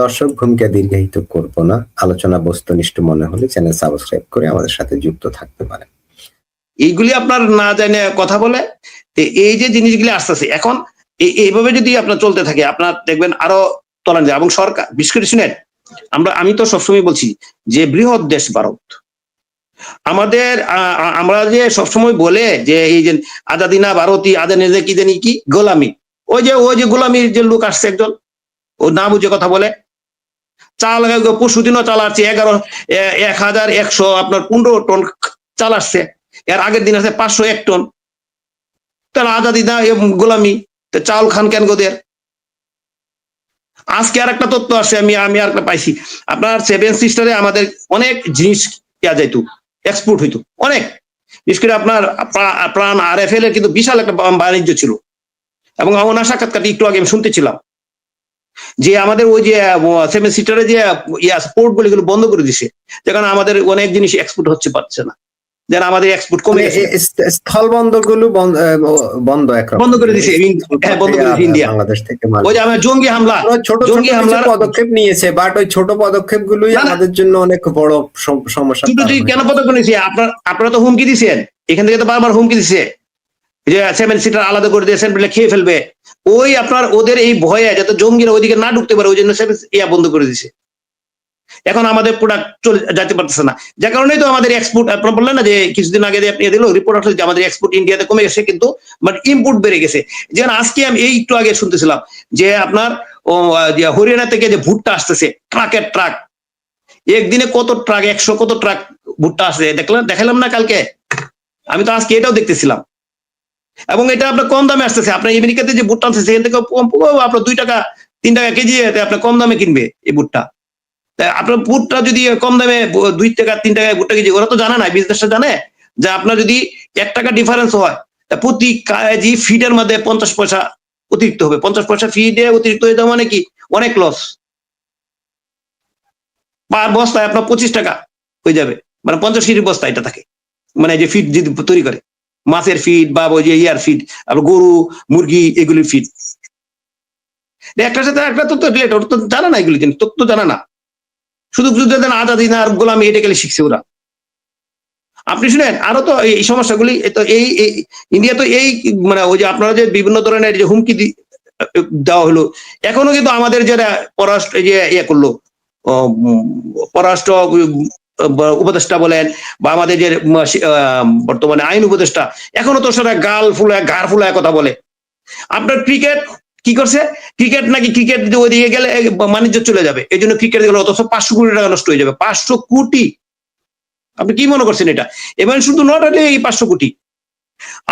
দর্শক ভূমিকা দীর্ঘায়িত করব না, আলোচনা বস্তুনিষ্ঠ মনে হলে চ্যানেল সাবস্ক্রাইব করে আমাদের সাথে যুক্ত থাকতে পারেন। এইগুলি আপনার না জানে কথা বলে এই যে জিনিসগুলি আসতেছে এখন এইভাবে যদি আপনার চলতে থাকে, আপনার দেখবেন আরও তলান যায়। এবং সরকার, বিশেষ করে শুনেন আমরা, আমি তো সবসময় বলছি যে বৃহৎ দেশ ভারত। আমাদের আমরা যে সবসময় বলে যে এই যে আজাদিনা ভারতী আদানি যে কি জানি কি, গোলামি। ওই যে ওই যে গোলামির যে লোক আসছে একজন ও না বুঝে কথা বলে। চাল পরশু দিনও চাল আসছে, এগারো এক হাজার একশো আপনার পনেরো টন চাল আসছে। এর আগের দিন আছে পাঁচশো এক টন। তাহলে আজাদি না গোলামি চাউল খান কেন গোদের আজকে আর একটা তথ্য আসে আমি আমি আর একটা পাইছি। আপনার সেভেন সিস্টারে আমাদের অনেক জিনিস কেয়া যাইতো এক্সপোর্ট হইতো, অনেক। বিশেষ করে আপনার প্রাণ আর এফ এল এর কিন্তু বিশাল একটা বাণিজ্য ছিল। এবং ওনার সাক্ষাৎকারটি একটু আগে আমি শুনতেছিলাম যে আমাদের ওই যে সেভেন সিস্টারে যে পোর্টগুলো বন্ধ করে দিছে যেখানে আমাদের অনেক জিনিস এক্সপোর্ট হচ্ছে পারছে না। যেন আমাদের এক্সপোর্ট কমে গেছে। স্থল বন্দরগুলো বন্ধ বন্ধ করে দিছে হ্যাঁ বন্ধ করে দিছে ইন্ডিয়া বাংলাদেশ থেকে ওই যে আমার জঙ্গি হামলা ছোট জঙ্গি কিছু হামলার- পদক্ষেপ নিয়েছে বাট ওই ছোট পদক্ষেপ গুলোই। আমাদের জন্য অনেক বড় সমস্যা কেন পদক্ষেপ নিয়েছি আপনার আপনারা তো হুমকি দিছেন। এখান থেকে তো বারবার হুমকি দিছে। যে সেভেন সিটার আলাদা করে দিয়েছেন বলে খেয়ে ফেলবে, ওই আপনার ওদের এই ভয়ে যাতে জঙ্গিরা ওইদিকে না ঢুকতে পারে, ওই জন্য সেভেন ইয়া বন্ধ করে দিছে। এখন আমাদের প্রোডাক্ট চলে যেতে পারতেছে না। যার কারণেই তো আমাদের এক্সপোর্ট আপনার বললেন না যে কিছুদিন আগে আপনি দিল রিপোর্ট আসলে যে আমাদের এক্সপোর্ট ইন্ডিয়াতে কমে গেছে কিন্তু বাট ইম্পোর্ট বেড়ে গেছে। যেমন আজকে আমি এই একটু আগে শুনতেছিলাম যে আপনার যে হরিয়ানা থেকে যে ভুট্টা আসতেছে ট্রাকের ট্রাক একদিনে কত ট্রাক একশো কত ট্রাক ভুট্টা আসছে দেখলাম, দেখালাম না কালকে? আমি তো আজকে এটাও দেখতেছিলাম। এবং এটা আপনার কম দামে আসতেছে। আপনার আমেরিকাতে যে ভুট্টা আসছে সেখান থেকে কম- আপনার দুই টাকা, তিন টাকা কেজি আপনার কম দামে কিনবে এই তাই আপনার বুটটা যদি কম দামে দুই টাকা, তিন টাকায় ভুট্টা কেজি, ওরা তো জানে না, বিজনেসটা জানে যে আপনার যদি এক টাকা ডিফারেন্স হয় প্রতি কেজি ফিডের মধ্যে পঞ্চাশ পয়সা অতিরিক্ত হবে। পঞ্চাশ পয়সা ফিডে অতিরিক্ত হয়ে যাওয়া মানে কি? অনেক লস পার বস্তায় আপনার পঁচিশ টাকা হয়ে যাবে। মানে পঞ্চাশ কেজি বস্তা এটা থাকে। মানে যে ফিড যদি তৈরি করে। মাছের ফিড বা ওই যে ইয়ার ফিড আর গরু, মুরগি, এগুলির ফিড একটার সাথে একটা তো রিলেট ওরা তো জানে না এগুলি জিনিস, তথ্য জানে না। শুধু শুধু দেন আজাদি না, আর গোলামি, এটা গেলে শিখছে ওরা। আপনি শুনেন, আরও তো এই সমস্যাগুলি তো এই ইন্ডিয়া তো এই মানে ওই যে আপনারা যে বিভিন্ন ধরনের যে হুমকি দেওয়া হলো, এখনও কিন্তু আমাদের যারা পররাষ্ট্র যে ইয়ে করল পররাষ্ট্র উপদেষ্টা বলেন, বা আমাদের যে বর্তমানে আইন উপদেষ্টা, এখনও তো সেটা গাল ফুলায় গার ফুলায় কথা বলে। আপনার ক্রিকেট কি করছে? ক্রিকেট নাকি ক্রিকেট ওইদিকে গেলে বাণিজ্য চলে যাবে। এই জন্য ক্রিকেট গেলে অথচ পাঁচশো কোটি টাকা নষ্ট হয়ে যাবে। পাঁচশো কোটি। আপনি কি মনে করছেন এটা? এবার শুধু নট অনলি এই পাঁচশো কোটি।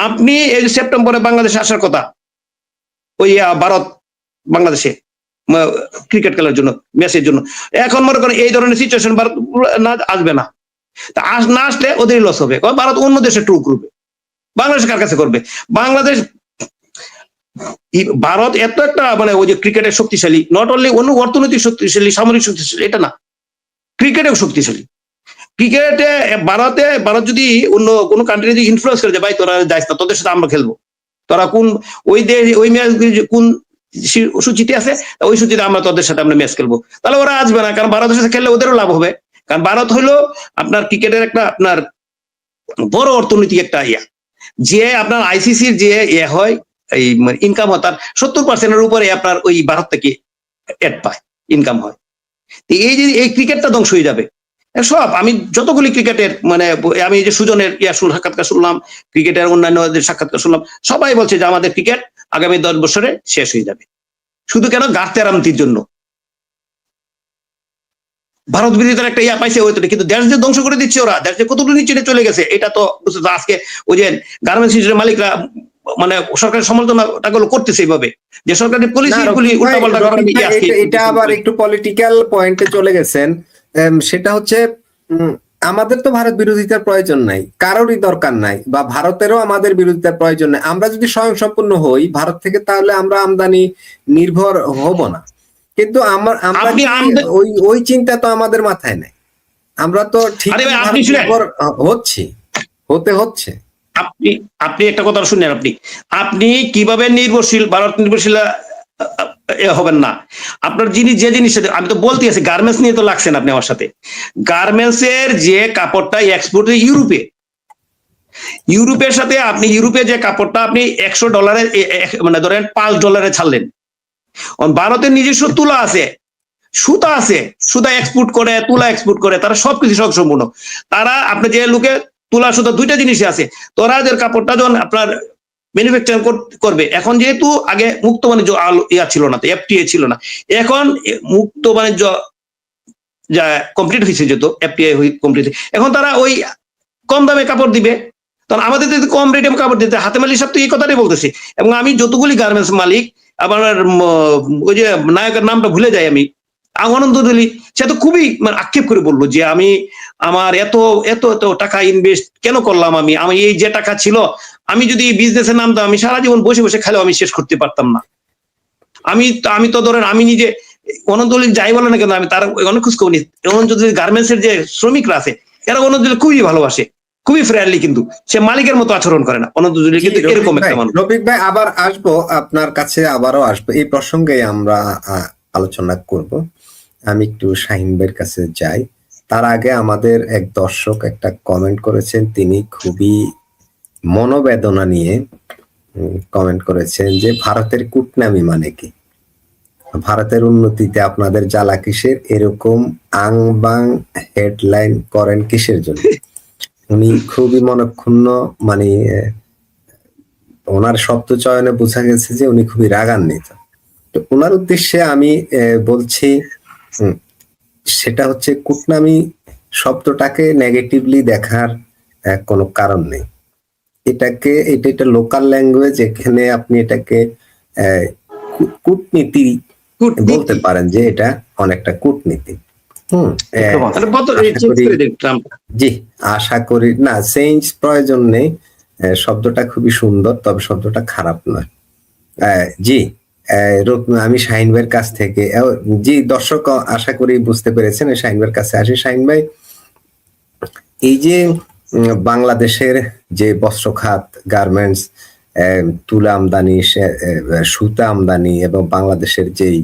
আপনি এই সেপ্টেম্বরে বাংলাদেশে আসার কথা, ওই ভারত, বাংলাদেশে। ক্রিকেট খেলার জন্য ম্যাচের জন্য। এখন মনে করেন এই ধরনের সিচুয়েশন ভারত না, আসবে না। তা আস, না আসলে ওদের লস হবে। ভারত অন্য দেশে ট্রু করবে বাংলাদেশ কার কাছে করবে? বাংলাদেশ ভারত এত একটা মানে ওই যে ক্রিকেটের শক্তিশালী। নট অনলি অন্য অর্থনৈতিক শক্তিশালী, সামরিক শক্তিশালী, এটা না। ক্রিকেটেও শক্তিশালী। ক্রিকেটে ভারতে, ভারত যদি অন্য কোনো কান্ট্রি যদি ইনফ্লুয়েন্স করে যে, ভাই, তোরা যাইস না, তোদের সাথে আমরা খেলব। তোরা কোন, ওই দেশ, ওই ম্যাচ কোন সূচিতে আছে ওই সূচিতে আমরা তোদের সাথে আমরা ম্যাচ খেলব। তাহলে ওরা আসবে না, কারণ ভারতের সাথে খেললে ওদেরও লাভ হবে। কারণ ভারত হলো আপনার ক্রিকেটের একটা, আপনার বড় অর্থনৈতিক একটা ইয়া। যে আপনার আইসিসির যে ইয়ে হয়, এই ইনকাম হয়, তার সত্তর পার্সেন্টের উপরে আপনার ওই ভারত থেকে এড পায় ইনকাম হয়। এই যে, এই ক্রিকেটটা ধ্বংস হয়ে যাবে। সব, আমি যতগুলি ক্রিকেটের মানে আমি যে সুজনের ইয়া সাক্ষাৎকার শুনলাম, ক্রিকেটের অন্যান্য সাক্ষাৎকার শুনলাম, সবাই বলছে যে আমাদের ক্রিকেট আগামী দশ বছরে শেষ হয়ে যাবে। শুধু কেন গার্তেরামতির জন্য। ভারত বিরোধিতার একটা ইয়া পাইছে ওই কিন্তু দেশ যে ধ্বংস করে দিচ্ছে ওরা দেশ যে কতটুকু নিচে চলে গেছে এটা তো আজকে ওই যে গার্মেন্টস ইন্ডাস্ট্রির মালিকরা মানে সরকারের সমালোচনাটা গুলো করতেছে এইভাবে যে সরকারের পলিসি না, গুলি রফিক উল্টাপাল্টা করার এটা- আবার একটু পলিটিক্যাল পয়েন্টে চলে গেছেন। সেটা হচ্ছে আমাদের তো ভারত বিরোধিতার প্রয়োজন নাই কারোরই দরকার নাই বা ভারতেরও আমাদের বিরোধিতার প্রয়োজন নাই। আমরা যদি স্বয়ং সম্পূর্ণ হই ভারত থেকে তাহলে আমরা আমদানি নির্ভর হব না। কিন্তু আমার ওই ওই চিন্তা তো আমাদের মাথায় নেই। আমরা তো ঠিক। হচ্ছি হতে হচ্ছে। আপনি আপনি একটা কথা শুনেন আপনি। আপনি কীভাবে নির্ভরশীল ভারত নির্ভরশীল এ হবেন না? আপনার জিনিস যে জিনিস আমি তো বলতে আছি গার্মেন্টস নিয়ে তো লাগছেন আপনি আমার সাথে। গার্মেন্টস এর যে কাপড়টা এক্সপোর্ট ইউরোপে, ইউরোপের সাথে আপনি, ইউরোপে যে কাপড়টা আপনি একশো ডলারে মানে ধরেন পাঁচ ডলারে ছাড়লেন। ভারতের নিজস্ব তুলা আছে, সুতা আছে, সুতা এক্সপোর্ট করে, তুলা এক্সপোর্ট করে, তারা সবকিছু সব সম্পূর্ণ। তারা, আপনি যে লোকে তুলা, সুতা দুইটা জিনিসই আছে, তোরা যে কাপড়টা যখন আপনার ম্যানুফ্যাকচার করবে। এখন যেহেতু আগে মুক্ত বাণিজ্য ইয়া ছিল না এফটিএ ছিল না, এখন মুক্ত বাণিজ্য যা কমপ্লিট হয়েছে যেত এফটিআই কমপ্লিট এখন তারা ওই কম দামে কাপড় দিবে। তখন আমাদের যদি কম রেটে কাপড় দিতে হাতে মালিক সব তো এই কথাটাই বলতেছে। এবং আমি যতগুলি গার্মেন্টস মালিক আবার ওই যে নায়কের নামটা ভুলে যাই আমি আনন্দ দিলি সে তো খুবই মানে আক্ষেপ করে বলল যে আমি আমার এত এত এত টাকা ইনভেস্ট কেন করলাম আমি? আমি এই যে টাকা ছিল আমি যদি বিজনেসে নামতাম আমি সারা জীবন বসে বসে খেলেও আমি শেষ করতে পারতাম না। আমি আমি তো ধরেন আমি নিজে অনন্তলিক যাই বলে না কেন আমি তার অনেক খোঁজ খবর নিই। অনন্তলিক গার্মেন্টস এর যে শ্রমিকরা আছে এরা অনন্তলিক খুবই ভালোবাসে খুবই ফ্রেন্ডলি কিন্তু সে মালিকের মতো আচরণ করে না। অনন্তলিক কিন্তু এরকম ভাই, একটা মানুষ। রফিক ভাই আবার আসব আপনার কাছে আবারও আসব। এই প্রসঙ্গে আমরা আলোচনা করব। আমি একটু শাহিন ভাইয়ের কাছে যাই। তার আগে আমাদের এক দর্শক একটা কমেন্ট করেছেন, তিনি খুবই মনোবেদনা নিয়ে কমেন্ট করেছেন যে ভারতের কুটনামি মানে কি? ভারতের উন্নতিতে আপনাদের জ্বালা কিসের? এরকম আং বাং হেডলাইন করেন কিসের জন্য? উনি খুবই মনক্ষুণ্ণ মানে ওনার শব্দ চয়নে বোঝা গেছে যে উনি খুবই রাগান্বিত। তো ওনার উদ্দেশ্যে আমি বলছি সেটা হচ্ছে কুটনামি শব্দটাকে নেগেটিভলি দেখার কোনো কারণ নেই। এটাকে এটা একটা লোকাল ল্যাঙ্গুয়েজ এখানে আপনি এটাকে কূটনীতি বলতে পারেন যে এটা অনেকটা কূটনীতি। জি আশা করি না চেঞ্জ প্রয়োজন নেই। শব্দটা খুবই সুন্দর তবে শব্দটা খারাপ নয়। জি। আমি শাহিন ভাইয়ের কাছ থেকে জি, দর্শক আশা করি বুঝতে পেরেছেন শাহিন ভাইয়ের কাছে আসি। শাহিন ভাই এই যে বাংলাদেশের যে বস্ত্র খাত গার্মেন্টস তুলা আমদানি সুতা আমদানি এবং বাংলাদেশের যেই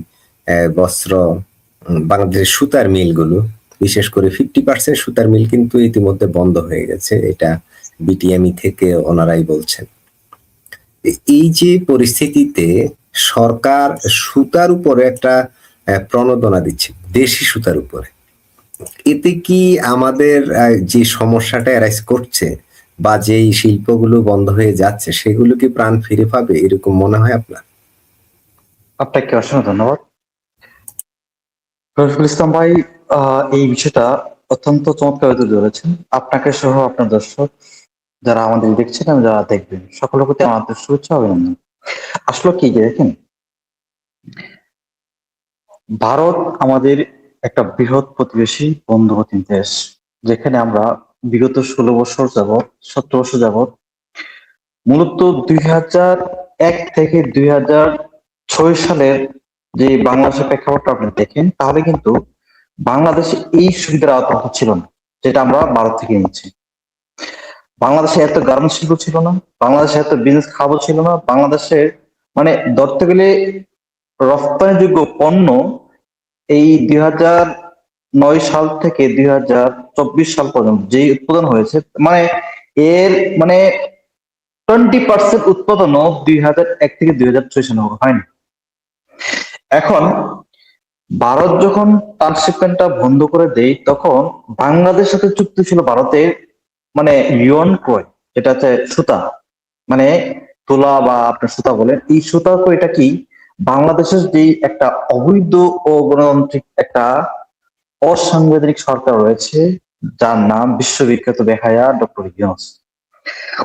বস্ত্র বাংলাদেশের সুতার মিলগুলো, বিশেষ করে ফিফটি পার্সেন্ট সুতার মিল কিন্তু ইতিমধ্যে বন্ধ হয়ে গেছে, এটা বিটিএমই থেকে ওনারাই বলছেন। এই যে পরিস্থিতিতে সরকার সুতার উপরে একটা প্রণোদনা দিচ্ছে, দেশি সুতার উপরে। এতে কি আমাদের যে সমস্যাটা অ্যারাইজ করছে বা যেই শিল্পগুলো বন্ধ হয়ে যাচ্ছে, সেগুলো কি প্রাণ ফিরে পাবে? এরকম মনে হয় আপনার? আপনাকে অসংখ্য ধন্যবাদ। ইসলাম ভাই এই বিষয়টা অত্যন্ত চমৎকার ধরেছেন। আপনাকে সহ আপনার দর্শক যারা আমাদের দেখছেন যারা দেখবেন, সকলের প্রতি আমাদের শুভেচ্ছা, অভিনন্দন। আসলে কি যে দেখেন? ভারত আমাদের একটা বৃহৎ প্রতিবেশী বন্ধুবতী দেশ, যেখানে আমরা বিগত ষোলো বছর যাবৎ সতেরো বছর যাবৎ মূলত দুই হাজার এক থেকে দুই হাজার ছয় সালের যে বাংলাদেশের প্রেক্ষাপটটা আপনি দেখেন, তাহলে কিন্তু বাংলাদেশে এই সুবিধার আওতা ছিল না, যেটা আমরা ভারত থেকে নিচ্ছি বাংলাদেশে এত গার্মেন্টস শিল্প ছিল না, বাংলাদেশে এত বিজনেস খাব ছিল না, বাংলাদেশে মানে ধরতে গেলে রপ্তানিযোগ্য পণ্য এই দুই হাজার নয় সাল থেকে দুই হাজার চব্বিশ সাল পর্যন্ত যে উৎপাদন হয়েছে মানে এর মানে টোয়েন্টি পার্সেন্ট উৎপাদনও দুই হাজার এক থেকে দুই হাজার ছয় সালে হয়নি। এখন ভারত যখন ট্রান্সশিপমেন্টটা বন্ধ করে দেয়, তখন বাংলাদেশের সাথে চুক্তি ছিল ভারতের মানে ইয়ন ক্রয় যেটা হচ্ছে সুতা। মানে তুলা বা আপনার সুতা বলেন এই সুতা এটা কি? বাংলাদেশের যে একটা অবৈধ ও গণতান্ত্রিক একটা অসাংবিধানিক সরকার রয়েছে, যার নাম বিশ্ববিখ্যাত বেহায়া ডক্টর ইউনুস।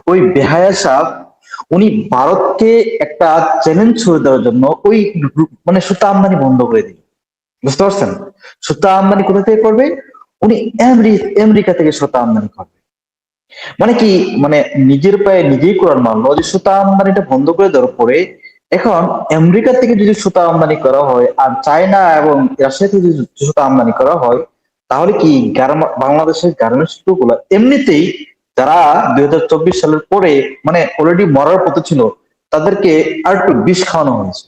ওই বেহায়া সাহ, উনি ভারতকে একটা চ্যালেঞ্জ ছুড়ে দেওয়ার জন্য ওই মানে সুতা আমদানি বন্ধ করে দিল। বুঝতে পারছেন? সুতা আমদানি কোথা থেকে করবে? উনি আমেরি- আমেরিকা থেকে সুতা আমদানি করবে। মানে কি মানে নিজের পায়ে নিজেই করার মানলো, যে সুতা আমদানিটা বন্ধ করে দেওয়ার পরে এখন আমেরিকা থেকে যদি সুতা আমদানি করা হয় আর চায়না এবং রাশিয়া থেকে যদি সুতা আমদানি করা হয়, তাহলে কি বাংলাদেশের গার্মেন্টস শিল্পগুলো এমনিতেই যারা দুই হাজার চব্বিশ সালের পরে মানে অলরেডি মরার পথে ছিল, তাদেরকে আর একটু বিষ খাওয়ানো হয়েছে